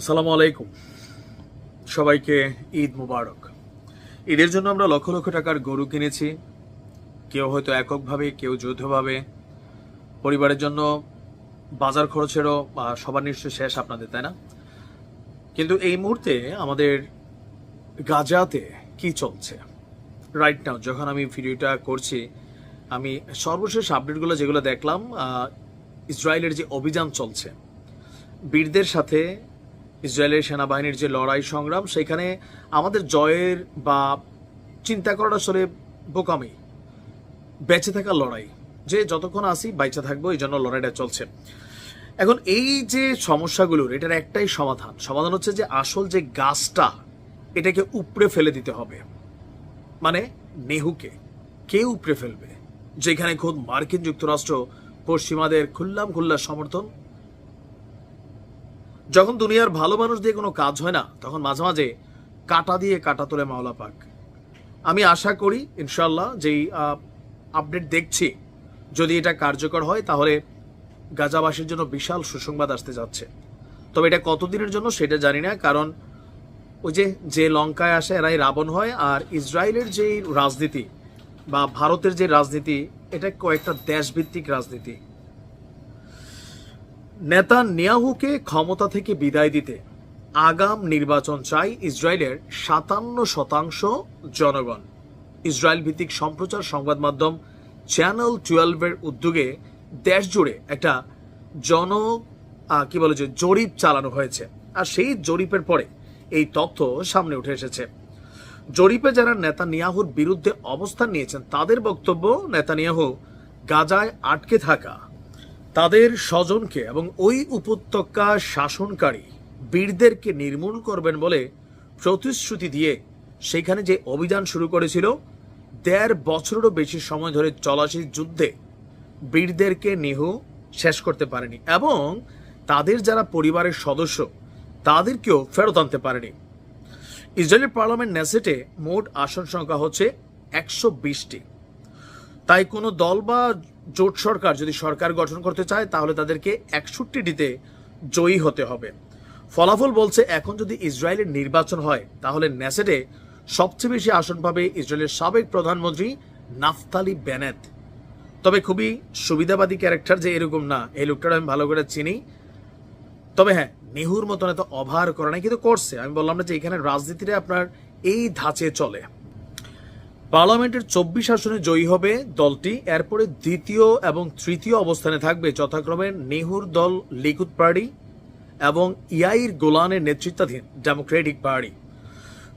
আসসালামু আলাইকুম। সবাইকে ঈদ মুবারক। ঈদের জন্য আমরা লক্ষ লক্ষ টাকার গরু কিনেছি। কেউ হয়তো এককভাবে, কেউ যৌথভাবে। পরিবারের জন্য বাজার খরচেরও সবার নিশ্চয় শেষ আপনাদের, তাই না? কিন্তু এই মুহূর্তে আমাদের গাজাতে কি চলছে? রাইট নাও যখন আমি ভিডিওটা করছি, আমি সর্বশেষ আপডেটগুলো যেগুলো দেখলাম ইসরায়েলের যে অভিযান চলছে, বীরদের সাথে ইসরায়েলের সেনাবাহিনীর যে লড়াই সংগ্রাম, সেখানে আমাদের জয়ের বা চিন্তা করাটা আসলে বোকামি। বেঁচে থাকার লড়াই। যে যতক্ষণ আসি বাইচে থাকব, এই জন্য লড়াইটা চলছে। এখন এই যে সমস্যাগুলোর এটার একটাই সমাধান। সমাধান হচ্ছে যে আসল যে গাছটা, এটাকে উপড়ে ফেলে দিতে হবে। মানে নেহুকে। কে উপড়ে ফেলবে? যেখানে খোদ মার্কিন যুক্তরাষ্ট্র পশ্চিমাদের খুল্লাম খুল্লা সমর্থন যখন দুনিয়ার ভালো মানুষ দিয়ে কোনো কাজ হয় না, তখন মাঝে মাঝে কাটা দিয়ে কাটা তোলে মাওলা পাক। আমি আশা করি ইনশাল্লাহ যেই আপডেট দেখছি, যদি এটা কার্যকর হয়, তাহলে গাজাবাসীর জন্য বিশাল সুসংবাদ আসতে যাচ্ছে। তবে এটা কতদিনের জন্য সেটা জানি না, কারণ ওই যে যে লঙ্কায় আসে, এরাই রাবণ হয়, আর ইসরায়েলের যেই রাজনীতি বা ভারতের যে রাজনীতি, এটা কয়েকটা দেশভিত্তিক রাজনীতি। নেতা নিয়াহুকে ক্ষমতা থেকে বিদায় দিতে আগাম নির্বাচন চাই ইসরায়েলের সাতান্ন শতাংশ জনগণ। ইসরায়েল ভিত্তিক সম্প্রচার সংবাদ মাধ্যম চ্যানেল টুয়েলভের উদ্যোগে দেশ জুড়ে একটা জন কি বলে যে, জরিপ চালানো হয়েছে। আর সেই জরিপের পরে এই তথ্য সামনে উঠে এসেছে। জরিপে যারা নেতানিয়াহুর বিরুদ্ধে অবস্থান নিয়েছেন, তাদের বক্তব্য নেতানিয়াহু গাজায় আটকে থাকা। তাদের স্বজনকে এবং ওই উপত্যকা শাসনকারী বীরদেরকে নির্মূল করবেন বলে প্রতিশ্রুতি দিয়ে সেখানে যে অভিযান শুরু করেছিল, দেড় বছরেরও বেশি সময় ধরে চলা সেই যুদ্ধে বীরদেরকে নিহু শেষ করতে পারেনি এবং তাদের যারা পরিবারের সদস্য, তাদেরকেও ফেরত আনতে পারেনি। ইসরায়েলের পার্লামেন্ট নেসেটে মোট আসন সংখ্যা হচ্ছে একশো বিশটি। তাই কোনো দল বা জোট সরকার যদি সরকার গঠন করতে চায়, তাহলে তাদেরকে একষট্টিটিতে জয়ী হতে হবে। ফলাফল বলছে, এখন যদি ইসরায়েলের নির্বাচন হয়, তাহলে নেসেটে সবচেয়ে বেশি আসন পাবে ইসরায়েলের সাবেক প্রধানমন্ত্রী নাফতালি বেনেত। তবে খুবই সুবিধাবাদী ক্যারেক্টার যে এরকম না, এই লোকটা আমি ভালো করে চিনি। তবে হ্যাঁ নেহুর মতন এত অভার করে নাই, কিন্তু করছে। আমি বললাম না যে এখানে রাজনীতিটা আপনার এই ধাঁচে চলে। পার্লামেন্টের চব্বিশ আসনে জয়ী হবে দলটি। এরপরে দ্বিতীয় এবং তৃতীয় অবস্থানে থাকবে যথাক্রমে নেহুর দল লিকুদ পার্টি এবং ইয়াইর গোলানের নেতৃত্বাধীন ডেমোক্রেটিক পার্টি।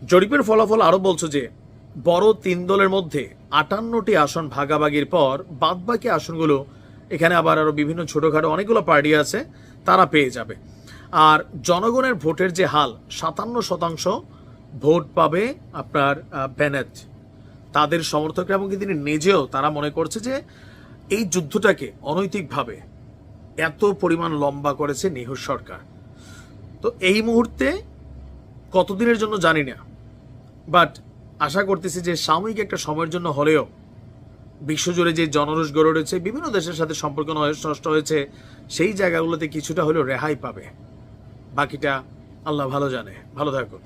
জরিপের ফলাফল আরও বলছে যে, বড় তিন দলের মধ্যে আটান্নটি আসন ভাগাভাগির পর বাদবাকি আসনগুলো, এখানে আবার আরও বিভিন্ন ছোটোখাটো অনেকগুলো পার্টি আছে, তারা পেয়ে যাবে। আর জনগণের ভোটের যে হাল, সাতান্ন শতাংশ ভোট পাবে আপনার বেনেট তাদের সমর্থকরা এবং তিনি নিজেও তারা মনে করছে যে এই যুদ্ধটাকে অনৈতিকভাবে এত পরিমাণ লম্বা করেছে নিহুর সরকার। তো এই মুহূর্তে কতদিনের জন্য জানি না বাট আশা করতেছি যে সাময়িক একটা সময়ের জন্য হলেও বিশ্বজুড়ে যে জনরোষ গড়ে উঠেছে, বিভিন্ন দেশের সাথে সম্পর্ক নষ্ট হয়েছে, সেই জায়গাগুলোতে কিছুটা হলেও রেহাই পাবে। বাকিটা আল্লাহ ভালো জানে। ভালো থাকুন।